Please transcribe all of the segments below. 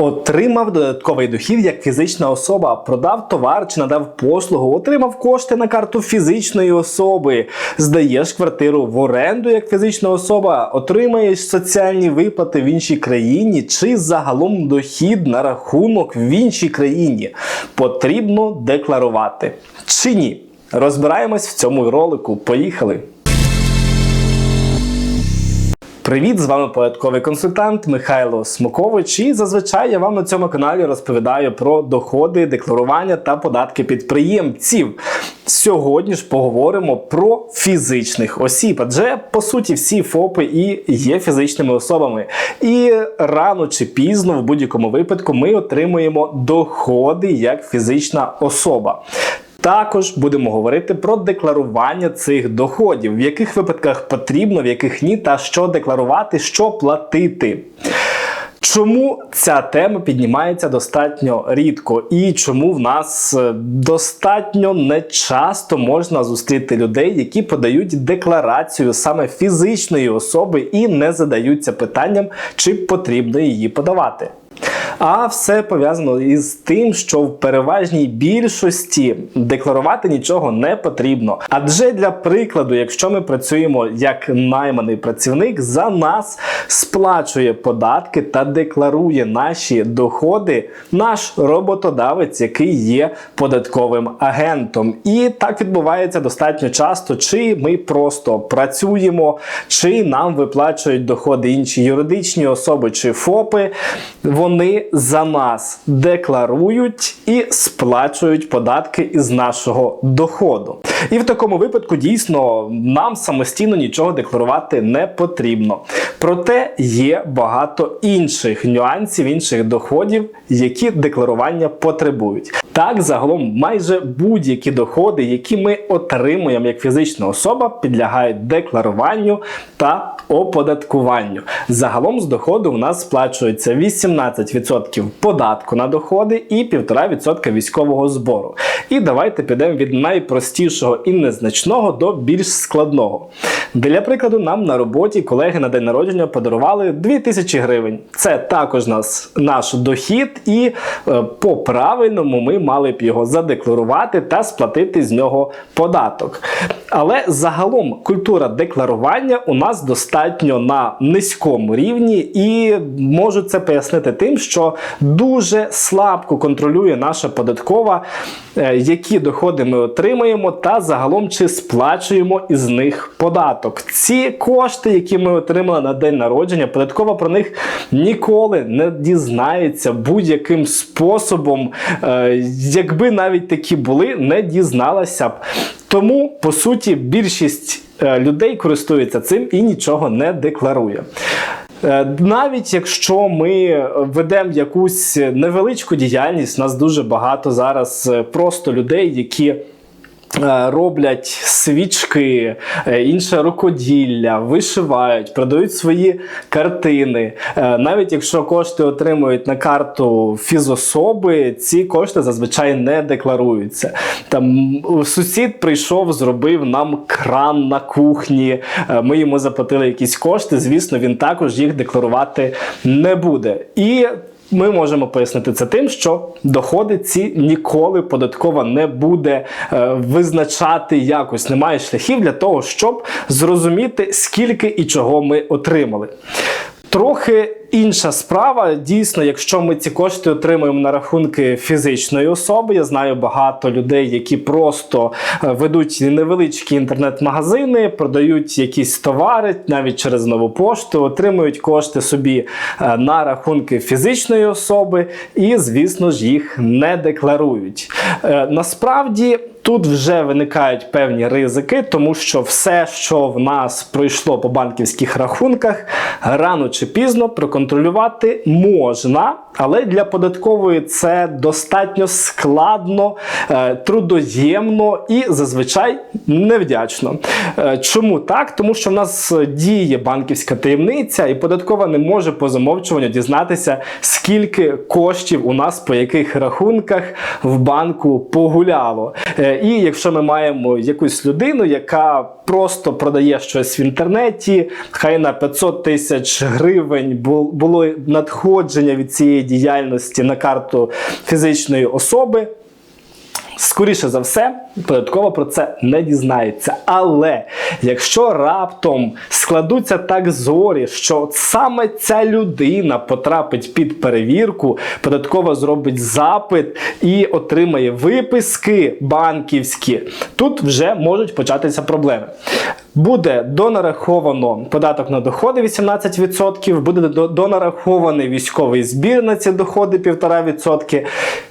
Отримав додатковий дохід як фізична особа, продав товар чи надав послугу, отримав кошти на карту фізичної особи, здаєш квартиру в оренду як фізична особа, отримаєш соціальні виплати в іншій країні чи загалом дохід на рахунок в іншій країні. Потрібно декларувати чи ні? Розбираємось в цьому ролику. Поїхали! Привіт, з вами податковий консультант Михайло Смокович. І зазвичай я вам на цьому каналі розповідаю про доходи, декларування та податки підприємців. Сьогодні ж поговоримо про фізичних осіб, адже по суті всі ФОПи і є фізичними особами. І рано чи пізно, в будь-якому випадку, ми отримуємо доходи як фізична особа. Також будемо говорити про декларування цих доходів, в яких випадках потрібно, в яких ні, та що декларувати, що платити. Чому ця тема піднімається достатньо рідко, і чому в нас е, достатньо нечасто можна зустріти людей, які подають декларацію саме фізичної особи і не задаються питанням, чи потрібно її подавати? А все пов'язано із тим, що в переважній більшості декларувати нічого не потрібно. Адже для прикладу, якщо ми працюємо як найманий працівник, за нас сплачує податки та декларує наші доходи наш роботодавець, який є податковим агентом. І так відбувається достатньо часто, чи ми просто працюємо, чи нам виплачують доходи інші юридичні особи чи ФОПи. Вони за нас декларують і сплачують податки із нашого доходу. І в такому випадку дійсно нам самостійно нічого декларувати не потрібно. Проте є багато інших нюансів, інших доходів, які декларування потребують. Так, загалом, майже будь-які доходи, які ми отримуємо як фізична особа, підлягають декларуванню та оподаткуванню. Загалом з доходу у нас сплачується 18% податку на доходи і 1,5% військового збору. І давайте підемо від найпростішого і незначного до більш складного. Для прикладу, нам на роботі колеги на день народження подарували 2000 гривень. Це також нас, наш дохід, і е, по правильному ми мали б його задекларувати та сплатити з нього податок. Але загалом культура декларування у нас достатньо на низькому рівні, і можу це пояснити тим, що дуже слабко контролює наша податкова, е, які доходи ми отримуємо, та загалом чи сплачуємо із них податок. Ці кошти, які ми отримали на день народження, податкова про них ніколи не дізнається будь-яким способом, е, якби навіть такі були, не дізналася б. Тому, по суті, більшість е, людей користується цим і нічого не декларує. Е, Навіть якщо ми ведемо якусь невеличку діяльність, у нас дуже багато зараз просто людей, які роблять свічки, е, інше рукоділля, вишивають, продають свої картини. Е, Навіть якщо кошти отримують на карту фізособи, ці кошти зазвичай не декларуються. Там сусід прийшов, зробив нам кран на кухні. е, Ми йому заплатили якісь кошти. Звісно, він також їх декларувати не буде. І ми можемо пояснити це тим, що доходи ці ніколи податкова не буде е, визначати якось. Немає шляхів для того, щоб зрозуміти, скільки і чого ми отримали. Трохи інша справа. Дійсно, якщо ми ці кошти отримуємо на рахунки фізичної особи, я знаю багато людей, які просто е, ведуть невеличкі інтернет-магазини, продають якісь товари навіть через нову пошту, отримують кошти собі е, на рахунки фізичної особи і, звісно ж, їх не декларують. Е, Насправді. Тут вже виникають певні ризики, тому що все, що в нас пройшло по банківських рахунках, рано чи пізно проконтролювати можна, але для податкової це достатньо складно, е, трудоємно і зазвичай невдячно. Е, Чому так? Тому що в нас діє банківська таємниця, і податкова не може по замовчуванню дізнатися, скільки коштів у нас по яких рахунках в банку погуляло. Е, І якщо ми маємо якусь людину, яка просто продає щось в інтернеті, хай на 500 тисяч гривень було надходження від цієї діяльності на карту фізичної особи. Скоріше за все, податкова про це не дізнається. Але якщо раптом складуться так зорі, що саме ця людина потрапить під перевірку, податкова зробить запит і отримає виписки банківські, тут вже можуть початися проблеми. Буде донараховано податок на доходи 18%, буде донарахований військовий збір на ці доходи 1,5%.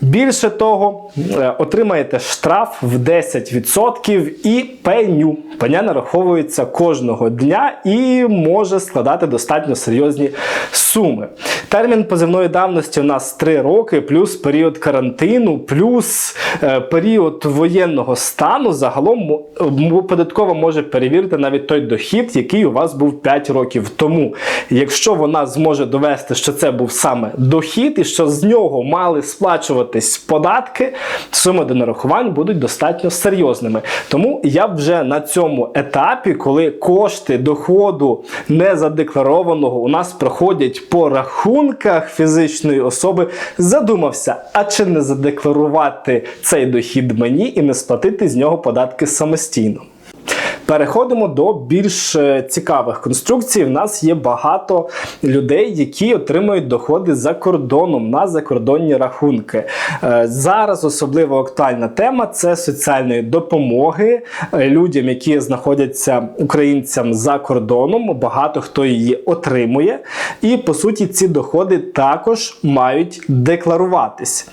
Більше того, е, отримаєте штраф в 10% і пеню. Пеня нараховується кожного дня і може складати достатньо серйозні суми. Термін позивної давності у нас 3 роки, плюс період карантину, плюс е, період воєнного стану. Загалом податкова може перевірити навіть той дохід, який у вас був 5 років тому. Якщо вона зможе довести, що це був саме дохід і що з нього мали сплачуватись податки, суми до нарахувань будуть достатньо серйозними. Тому я б вже на цьому етапі, коли кошти доходу незадекларованого у нас проходять по рахунках фізичної особи, задумався, а чи не задекларувати цей дохід мені і не сплатити з нього податки самостійно. Переходимо до більш е, цікавих конструкцій. У нас є багато людей, які отримують доходи за кордоном на закордонні рахунки. Е, Зараз особливо актуальна тема це соціальної допомоги е, людям, які знаходяться українцям за кордоном. Багато хто її отримує, і по суті ці доходи також мають декларуватись.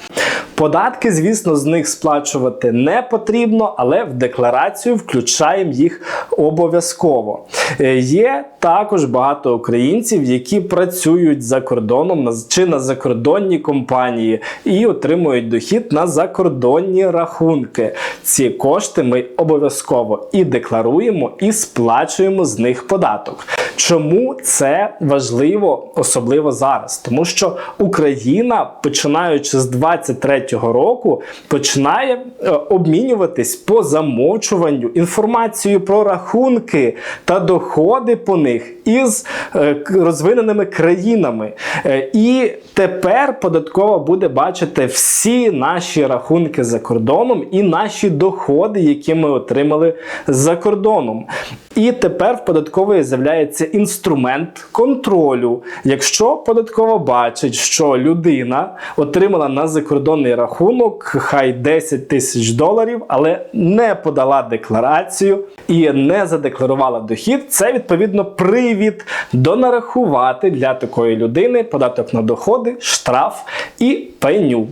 Податки, звісно, з них сплачувати не потрібно, але в декларацію включаємо їх обов'язково. Е, Є також багато українців, які працюють за кордоном чи на закордонні компанії і отримують дохід на закордонні рахунки. Ці кошти ми обов'язково і декларуємо, і сплачуємо з них податок. Чому це важливо, особливо зараз? Тому що Україна, починаючи з 23-го року, починає е, обмінюватись по замовчуванню інформацією про рахунки та доходи по них із е, розвиненими країнами. Е, І тепер податкова буде бачити всі наші рахунки за кордоном і наші доходи, які ми отримали за кордоном. І тепер в податкової з'являється інструмент контролю. Якщо податкова бачить, що людина отримала на закордонний рахунок хай 10 тисяч доларів, але не подала декларацію і не задекларувала дохід, це відповідно привід донарахувати для такої людини податок на доходи, штраф і пеню.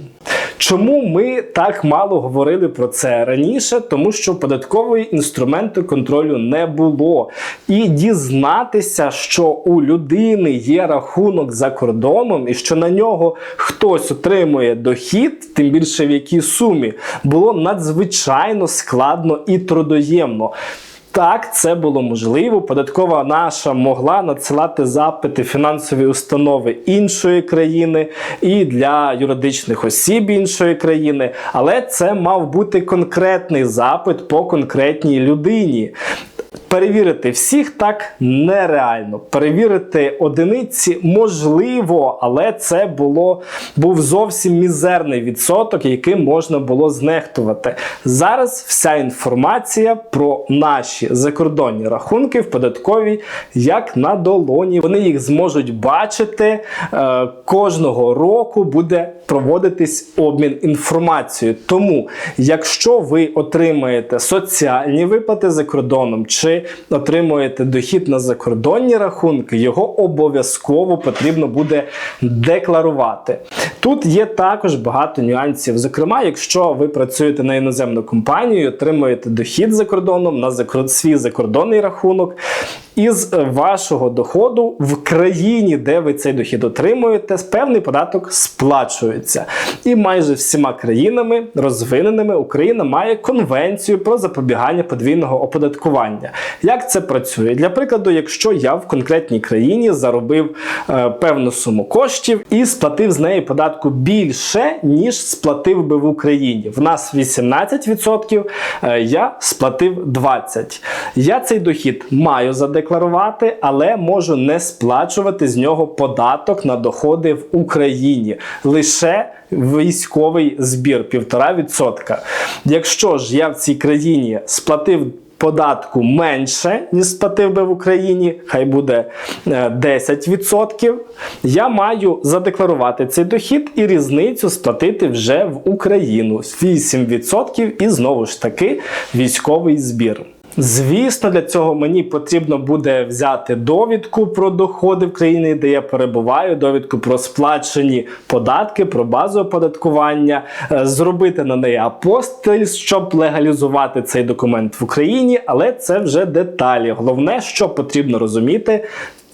Чому ми так мало говорили про це раніше? Тому що податкової інструменту контролю не було. І дізнатися, що у людини є рахунок за кордоном і що на нього хтось отримує дохід, тим більше в якій сумі, було надзвичайно складно і трудоємно. Так, це було можливо. Податкова наша могла надсилати запити фінансові установи іншої країни і для юридичних осіб іншої країни, але це мав бути конкретний запит по конкретній людині. Перевірити всіх так нереально. Перевірити одиниці можливо, але це було був зовсім мізерний відсоток, яким можна було знехтувати. Зараз вся інформація про наші закордонні рахунки в податковій як на долоні. Вони їх зможуть бачити. Е, кожного року буде проводитись обмін інформацією. Тому, якщо ви отримаєте соціальні виплати за кордоном чи отримуєте дохід на закордонні рахунки, його обов'язково потрібно буде декларувати. Тут є також багато нюансів. Зокрема, якщо ви працюєте на іноземну компанію, отримуєте дохід за кордоном на свій закордонний рахунок. Із вашого доходу в країні, де ви цей дохід отримуєте, певний податок сплачується. І майже всіма країнами розвиненими Україна має конвенцію про запобігання подвійного оподаткування. Як це працює? Для прикладу, якщо я в конкретній країні заробив е, певну суму коштів і сплатив з неї податку більше, ніж сплатив би в Україні. В нас 18%, е, я сплатив 20%. Я цей дохід маю задекларувати задекларувати, але можу не сплачувати з нього податок на доходи в Україні. Лише військовий збір 1,5%. Якщо ж я в цій країні сплатив податку менше, ніж сплатив би в Україні, хай буде е, 10%, я маю задекларувати цей дохід і різницю сплатити вже в Україну 8% і знову ж таки військовий збір. Звісно, для цього мені потрібно буде взяти довідку про доходи в країні, де я перебуваю, довідку про сплачені податки, про базу оподаткування, е, зробити на неї апостиль, щоб легалізувати цей документ в Україні, але це вже деталі. Головне, що потрібно розуміти.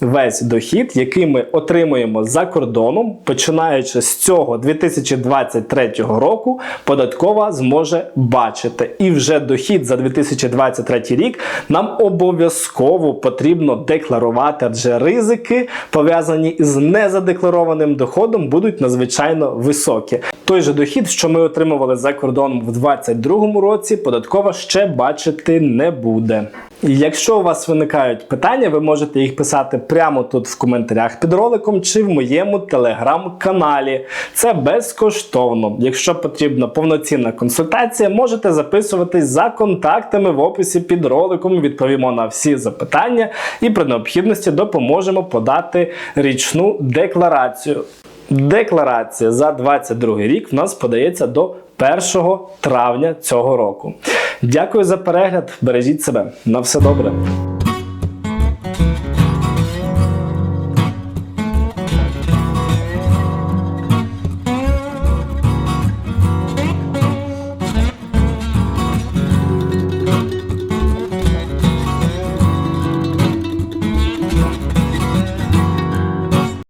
Весь дохід, який ми отримуємо за кордоном, починаючи з цього 2023 року, податкова зможе бачити. І вже дохід за 2023 рік нам обов'язково потрібно декларувати, адже ризики, пов'язані із незадекларованим доходом, будуть надзвичайно високі. Той же дохід, що ми отримували за кордоном в 2022 році, податкова ще бачити не буде. Якщо у вас виникають питання, ви можете їх писати прямо тут в коментарях під роликом чи в моєму телеграм-каналі. Це безкоштовно. Якщо потрібна повноцінна консультація, можете записуватись за контактами в описі під роликом. Відповімо на всі запитання і при необхідності допоможемо подати річну декларацію. Декларація за 22 рік в нас подається до 1 травня цього року. Дякую за перегляд. Бережіть себе. На все добре.